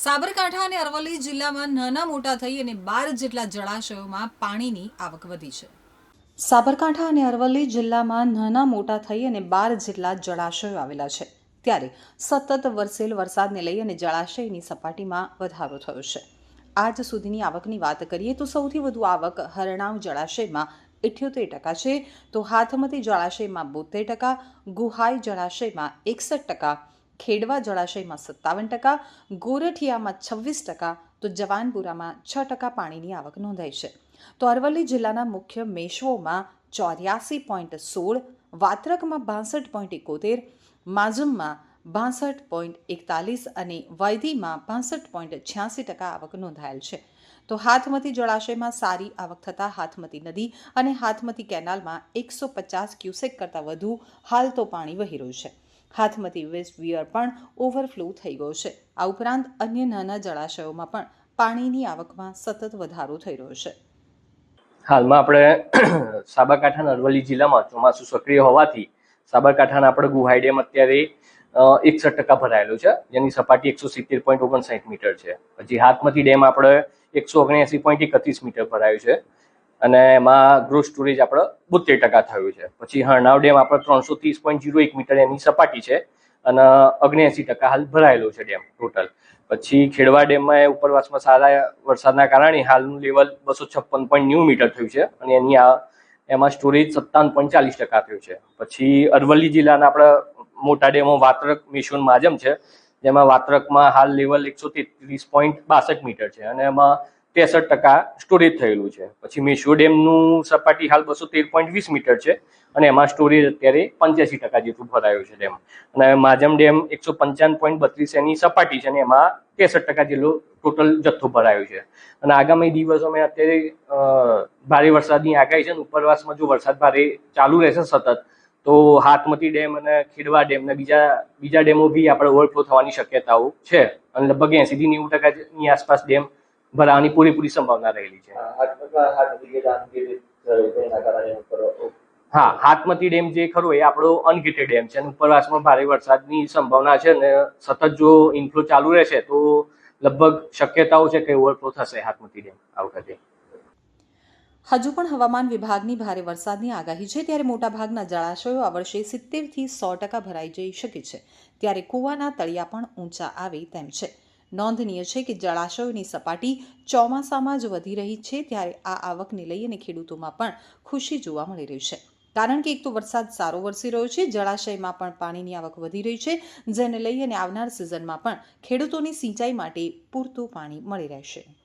સાબરકાંઠા અને અરવલ્લી જિલ્લામાં નાના મોટા થઈ અને બાર જેટલા જળાશયોમાં પાણીની આવક વધી છે. સાબરકાંઠા અને અરવલ્લી જિલ્લામાં નાના મોટા થઈ અને બાર જેટલા જળાશયો આવેલા છે. ત્યારે સતત વરસેલ વરસાદને લઈ અને જળાશયની સપાટીમાં વધારો થયો છે. આજ સુધીની આવકની વાત કરીએ તો સૌથી વધુ આવક હરણાવ જળાશયમાં ઇઠ્યોતેર ટકા છે. તો હાથમતી જળાશયમાં બોતેર ટકા, ગુહાઈ જળાશયમાં એકસઠ ટકા ખેડવા જળાશયમાં સત્તાવન ટકા, ગોરઠિયામાં છવ્વીસ ટકા, તો જવાનપુરામાં છ ટકા પાણીની આવક નોંધાઈ છે. તો અરવલ્લી જિલ્લાના મુખ્ય મેશવોમાં ચોર્યાસી પોઈન્ટ સોળ, વાત્રકમાં બાસઠ પોઈન્ટ એકોતેર, માઝુમમાં બાસઠ પોઈન્ટ એકતાલીસ અને વૈધીમાં બાસઠ પોઈન્ટ છ્યાસી ટકા આવક નોંધાયેલ છે. તો હાથમતી જળાશયમાં સારી આવક થતાં હાથમતી નદી અને હાથમતી કેનાલમાં એકસો પચાસ ક્યુસેક કરતાં વધુ હાલ તો પાણી વહી રહ્યું છે. હાથમતી વેસ્ટ વિયર પણ ઓવરફ્લો થઈ ગયો છે. આ ઉપરાંત અન્ય નાના જળાશયોમાં પણ પાણીની આવકમાં સતત વધારો થઈ રહ્યો છે. હાલમાં આપણે સાબરકાંઠાના અરવલ્લી જિલ્લામાં ચોમાસું સક્રિય હોવાથી સાબરકાંઠાના આપણે ગુહાઈ ડેમ અત્યારે એકસઠ ટકા ભરાયેલો છે. જેની સપાટી એકસો સિત્તેર પોઈન્ટ ઓગણસાઠ મીટર છે. પછી હાથમતી ડેમ આપણે એકસો ઓગણએંસી પોઈન્ટ એકત્રીસ મીટર ભરાયું છે. અને એમાં ગ્રોથ સ્ટોરેજ આપણે બોતેર ટકા થયું છે. પછી હરણાવ ડેમ આપણે ત્રણસો ત્રીસ પોઈન્ટ જીરો એક મીટર એની સપાટી છે અને ઓગણએંસી ટકા હાલ ભરાયેલો છે ડેમ ટોટલ પછી ખેડવા ડેમમાં ઉપરવાસમાં સારા વરસાદના કારણે હાલનું લેવલ બસો છપ્પન પોઈન્ટ નેવું મીટર થયું છે અને એની આ, એમાં સ્ટોરેજ સત્તાવન પોઈન્ટ ચાલીસ ટકા થયું છે. પછી અરવલ્લી જિલ્લાના આપણા મોટા ડેમો વાત્રક મિશોન માજમ છે. જેમાં વાત્રકમાં હાલ લેવલ એકસો તેત્રીસ પોઈન્ટ બાસઠ મીટર છે અને એમાં ત્રેસઠ ટકા સ્ટોરેજ થયેલું છે. પછી મેશો ડેમનું સપાટી હાલ બસો તેર પોઈન્ટ વીસ મીટર છે અને એમાં સ્ટોરેજ અત્યારે પંચ્યાસી ટકા જેટલું ભરાયું છે ડેમ. અને માજમ ડેમ એકસો પંચાવન પોઈન્ટ બત્રીસ એની સપાટી છે અને એમાં ત્રેસઠ ટકા જેટલો ટોટલ જથ્થો ભરાયો છે. અને આગામી દિવસોમાં અત્યારે ભારે વરસાદની આગાહી છે ઉપરવાસમાં જો વરસાદ ભારે ચાલુ રહેશે સતત, તો હાથમતી ડેમ અને ખેડવા ડેમ ને બીજા બીજા ડેમો બી આપણે ઓવરફ્લો થવાની શક્યતાઓ છે. અને લગભગ એસીથી નેવું ટકાની આસપાસ ડેમ ભરાવાની પૂરેપૂરી સંભાવના રહેલી છે. હા હાથમતી ડેમ જે ખરો એ આપણો અનગેટેડ ડેમ છે અને ઉપરવાસમાં ભારે વરસાદની સંભાવના છે અને સતત જો ઇન્ફ્લો ચાલુ રહેશે તો લગભગ શક્યતાઓ છે કે ઓવરફ્લો થશે હાથમતી ડેમ આ વખતે. હજુ પણ હવામાન વિભાગની ભારે વરસાદની આગાહી છે ત્યારે મોટાભાગના જળાશયો આ વર્ષે સિત્તેરથી સો ટકા ભરાઈ જઈ શકે છે. ત્યારે કૂવાના તળિયા પણ ઊંચા આવે તેમ છે. નોંધનીય છે કે જળાશયોની સપાટી ચોમાસામાં જ વધી રહી છે, ત્યારે આ આવકને લઈ અને ખેડૂતોમાં પણ ખુશી જોવા મળી રહી છે. કારણ કે એક તો વરસાદ સારો વરસી રહ્યો છે, જળાશયમાં પણ પાણીની આવક વધી રહી છે, જેને લઈ અને આવનાર સિઝનમાં પણ ખેડૂતોની સિંચાઈ માટે પૂરતું પાણી મળી રહેશે.